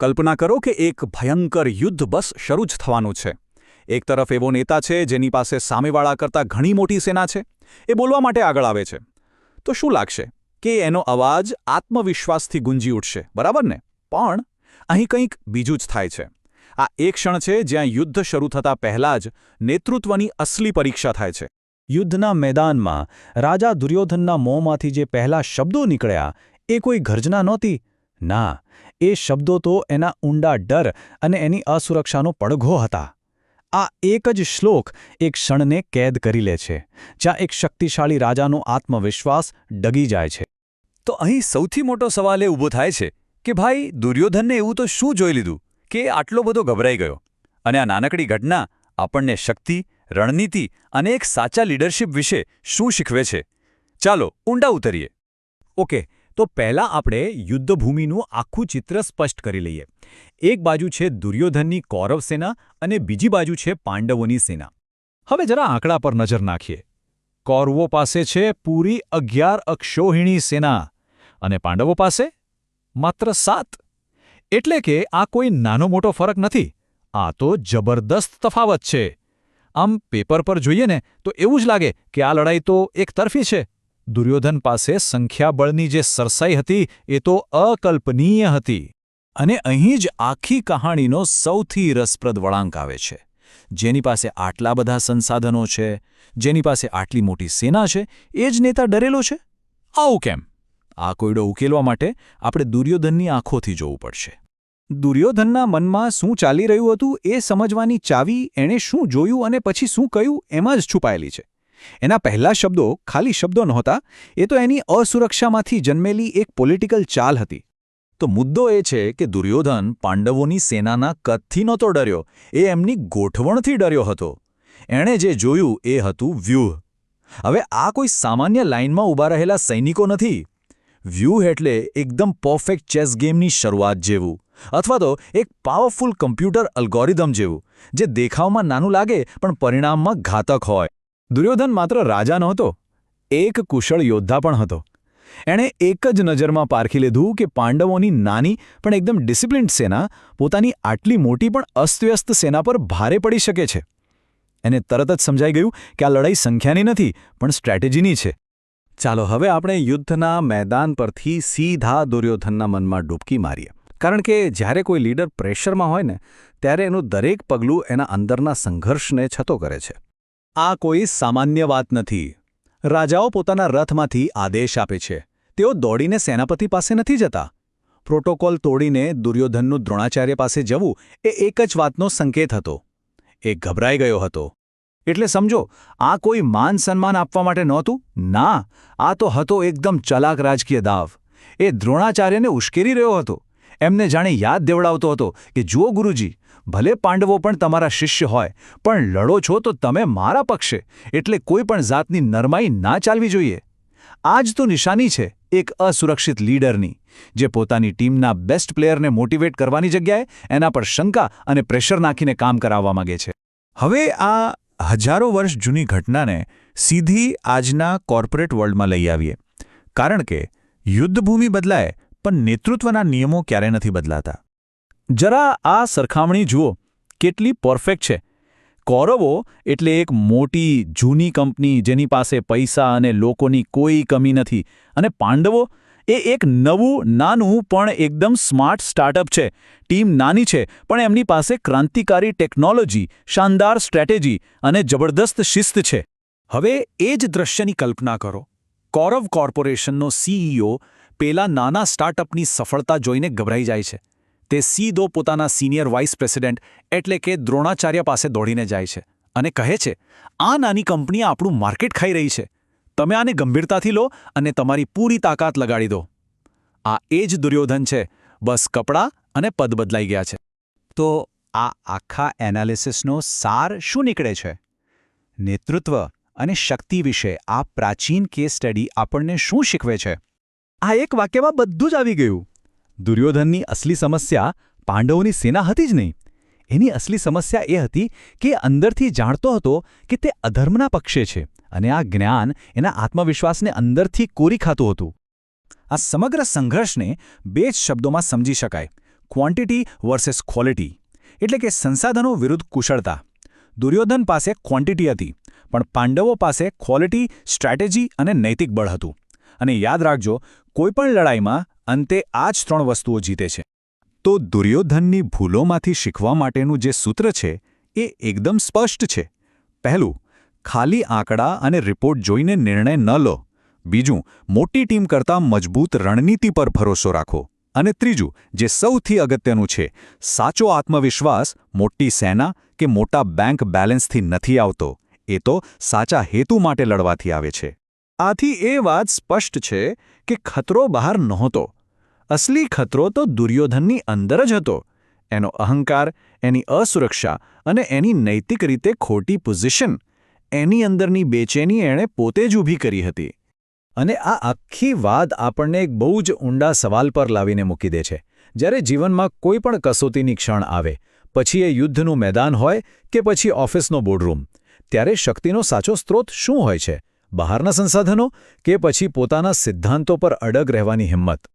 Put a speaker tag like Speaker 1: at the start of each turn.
Speaker 1: કલ્પના કરો કે એક ભયંકર યુદ્ધ બસ શરૂ જ થવાનું છે. એક તરફ એવો નેતા છે જેની પાસે સામેવાળા કરતાં ઘણી મોટી સેના છે. એ બોલવા માટે આગળ આવે છે. તો શું લાગશે કે એનો અવાજ આત્મવિશ્વાસથી ગુંજી ઉઠશે, બરાબર ને? પણ અહીં કંઈક બીજું જ થાય છે. આ એક ક્ષણ છે જ્યાં યુદ્ધ શરૂ થતાં પહેલાં જ નેતૃત્વની અસલી પરીક્ષા થાય છે.
Speaker 2: યુદ્ધના મેદાનમાં રાજા દુર્યોધનના મોંમાંથી જે પહેલા શબ્દો નીકળ્યા, એ કોઈ ગર્જના નહોતી? ના, એ શબ્દો તો એના ઊંડા ડર અને એની અસુરક્ષાનો પડઘો હતા. આ એક જ શ્લોક એક ક્ષણને કેદ કરી લે છે, જ્યાં એક શક્તિશાળી રાજાનો આત્મવિશ્વાસ ડગી જાય છે.
Speaker 3: તો અહીં સૌથી મોટો સવાલ એ ઊભો થાય છે કે ભાઈ, દુર્યોધનને એવું તો શું જોઈ લીધું? કે આટલો બધો ગભરાઈ ગયો? અને આ નાનકડી ઘટના આપણને શક્તિ, રણનીતિ અને એક સાચા લીડરશિપ વિશે શું શીખવે છે? ચાલો ઊંડા ઉતરીએ.
Speaker 2: ઓકે તો પહેલાં આપણે યુદ્ધભૂમિનું આખું ચિત્ર સ્પષ્ટ કરી લઈએ. એક બાજુ છે દુર્યોધનની કૌરવ સેના અને બીજી બાજુ છે પાંડવોની સેના. હવે જરા આંકડા પર નજર નાખીએ. કૌરવો પાસે છે પૂરી અગિયાર અક્ષોહિણી સેના અને પાંડવો પાસે માત્ર સાત. એટલે કે આ કોઈ નાનો મોટો ફરક નથી. આ તો જબરદસ્ત તફાવત છે. આમ પેપર પર જોઈએ ને તો એવું જ લાગે કે આ લડાઈ તો એક તરફી છે. દુર્યોધન પાસે સંખ્યાબળની જે સરસાઈ હતી એ તો અકલ્પનીય હતી અને અહીં જ આખી કહાણીનો સૌથી રસપ્રદ વળાંક આવે છે. જેની પાસે આટલા બધા સંસાધનો છે, જેની પાસે આટલી મોટી સેના છે, એ જ નેતા ડરેલો છે? આવું કેમ? આ કોયડો ઉકેલવા માટે આપણે દુર્યોધનની આંખોથી જોવું પડશે. દુર્યોધનના મનમાં શું ચાલી રહ્યું હતું એ સમજવાની ચાવી એણે શું જોયું અને પછી શું કહ્યું એમાં જ છુપાયેલી છે. એના પહેલા શબ્દો ખાલી શબ્દો નહોતા, એ તો એની અસુરક્ષામાંથી જન્મેલી એક પોલિટિકલ ચાલ હતી. તો મુદ્દો એ છે કે દુર્યોધન પાંડવોની સેનાના કદથી નહોતો ડર્યો, એ એમની ગોઠવણથી ડર્યો હતો. એણે જે જોયું એ હતું વ્યૂહ. હવે આ કોઈ સામાન્ય લાઇનમાં ઊભા રહેલા સૈનિકો નથી. વ્યૂહ એટલે એકદમ પરફેક્ટ ચેસ ગેમની શરૂઆત જેવું, અથવા તો એક પાવરફુલ કમ્પ્યુટર અલ્ગોરિધમ જેવું, જે દેખાવમાં નાનું લાગે પણ પરિણામમાં ઘાતક હોય. દુર્યોધન માત્ર રાજા નહોતો, એક કુશળ યોદ્ધા પણ હતો. એણે એક જ નજરમાં પારખી લીધું કે પાંડવોની નાની પણ એકદમ ડિસિપ્લિન્ડ સેના પોતાની આટલી મોટી પણ અસ્તવ્યસ્ત સેના પર ભારે પડી શકે છે. એને તરત જ સમજાઈ ગયું કે આ લડાઈ સંખ્યાની નથી, પણ સ્ટ્રેટેજીની છે.
Speaker 1: ચાલો હવે આપણે યુદ્ધના મેદાન પરથી સીધા દુર્યોધનના મનમાં ડૂબકી મારીએ. કારણ કે જ્યારે કોઈ લીડર પ્રેશરમાં હોય ને, ત્યારે એનું દરેક પગલું એના અંદરના સંઘર્ષને છતો કરે છે. આ કોઈ સામાન્ય વાત નથી. રાજાઓ પોતાના રથમાંથી આદેશ આપે છે. તેઓ દોડીને સેનાપતિ પાસે નથી જતા. પ્રોટોકોલ તોડીને દુર્યોધનનું દ્રોણાચાર્ય પાસે જવું એ એક જ વાતનો સંકેત હતો. એ ગભરાઈ ગયો હતો. એટલે સમજો, આ કોઈ માન સન્માન આપવા માટે નહોતું? ના, આ તો હતો એકદમ ચલાક રાજકીય દાવ. એ દ્રોણાચાર્યને ઉશ્કેરી રહ્યો હતો. એમને જાણે યાદ દેવડાવતો હતો કે, જુઓ ગુરુજી ભલે પાંડવો પણ તમારા શિષ્ય હોય, પણ લડો છો તો તમે મારા પક્ષે, એટલે કોઈ પણ જાતની નરમાઈ ના ચાલવી જોઈએ. આ જ તો નિશાની છે એક અસુરક્ષિત લીડરની, જે પોતાની ટીમના બેસ્ટ પ્લેયરને મોટિવેટ કરવાની જગ્યાએ એના પર શંકા અને પ્રેશર નાખીને કામ કરાવવા માંગે છે. હવે આ હજારો વર્ષ જૂની ઘટનાને સીધી આજના કોર્પોરેટ વર્લ્ડમાં લઈ આવીએ. કારણ કે યુદ્ધભૂમિ બદલાય, પણ નેતૃત્વના નિયમો ક્યારે નથી બદલાતા. જરા આ સરખામણી જુઓ, કેટલી પરફેક્ટ છે. કૌરવો એટલે એક મોટી, જૂની કંપની જેની પાસે પૈસા અને લોકોની કોઈ કમી નથી. અને પાંડવો? એ એક નવું, નાનું, પણ એકદમ સ્માર્ટ સ્ટાર્ટઅપ છે. ટીમ નાની છે, પણ એમની પાસે ક્રાંતિકારી ટેકનોલોજી, શાનદાર સ્ટ્રેટેજી અને જબરદસ્ત શિસ્ત છે. હવે એ જ દ્રશ્યની કલ્પના કરો. કૌરવ કોર્પોરેશનનો સીઈઓ પેલા નાના સ્ટાર્ટઅપની સફળતા જોઈને ગભરાઈ જાય છે. તે સીધો પોતાના સિનિયર વાઇસ પ્રેસિડેન્ટ એટલે કે દ્રોણાચાર્ય પાસે દોડીને જાય છે અને કહે છે, આ નાની કંપની આપણું માર્કેટ ખાઈ રહી છે. તમે આને ગંભીરતાથી લો અને તમારી પૂરી તાકાત લગાડી દો. આ એ જ દુર્યોધન છે. બસ કપડાં અને પદ બદલાઈ ગયા છે. તો આ આખા એનાલિસિસનો સાર શું નીકળે છે? નેતૃત્વ અને શક્તિ વિશે આ પ્રાચીન કેસ સ્ટડી આપણને શું શીખવે છે? આ એક વાક્યમાં બધું જ આવી ગયું. દુર્યોધનની અસલી સમસ્યા પાંડવોની સેના હતી જ નહીં. એની અસલી સમસ્યા એ હતી કે અંદરથી જાણતો હતો કે તે અધર્મના પક્ષે છે અને આ જ્ઞાન એના આત્મવિશ્વાસને અંદરથી કોરી ખાતું હતું. આ સમગ્ર સંઘર્ષને બે જ શબ્દોમાં સમજી શકાય.
Speaker 2: ક્વોન્ટિટી વર્સેસ ક્વોલિટી એટલે કે સંસાધનો વિરુદ્ધ કુશળતા. દુર્યોધન પાસે ક્વોન્ટિટી હતી, પણ પાંડવો પાસે ક્વોલિટી સ્ટ્રેટેજી અને નૈતિક બળ હતું. અને યાદ રાખજો, કોઈપણ લડાઈમાં અંતે આ જ ત્રણ વસ્તુઓ જીતે છે. તો દુર્યોધનની ભૂલોમાંથી શીખવા માટેનું જે સૂત્ર છે, એ એકદમ સ્પષ્ટ છે. પહેલું, ખાલી આંકડા અને રિપોર્ટ જોઈને નિર્ણય ન લો. બીજું, મોટી ટીમ કરતાં મજબૂત રણનીતિ પર ભરોસો રાખો. અને ત્રીજું, જે સૌથી અગત્યનું છે, સાચો આત્મવિશ્વાસ, મોટી સેના કે મોટા બેંક બેલેન્સથી નથી આવતો. એ તો સાચા હેતુ માટે લડવાથી આવે છે. આથી એ વાત સ્પષ્ટ છે કે ખતરો બહાર નહોતો. અસલી ખતરો તો દુર્યોધનની અંદર જ હતો. એનો અહંકાર, એની અસુરક્ષા અને એની નૈતિક રીતે ખોટી પોઝિશન એની અંદરની બેચેની એણે પોતે જ ઊભી કરી હતી. અને આ આખી વાત આપણને એક બહુ જ ઊંડા સવાલ પર લાવીને મૂકી દે છે. જ્યારે જીવનમાં કોઈ પણ કસોટીની ક્ષણ આવે, પછી એ યુદ્ધનું મેદાન હોય કે પછી ઓફિસનો બોર્ડરૂમ ત્યારે શક્તિનો સાચો સ્ત્રોત શું હોય છે? બહારના સંસાધનો કે પછી પોતાના સિદ્ધાંતો પર અડગ રહેવાની હિંમત?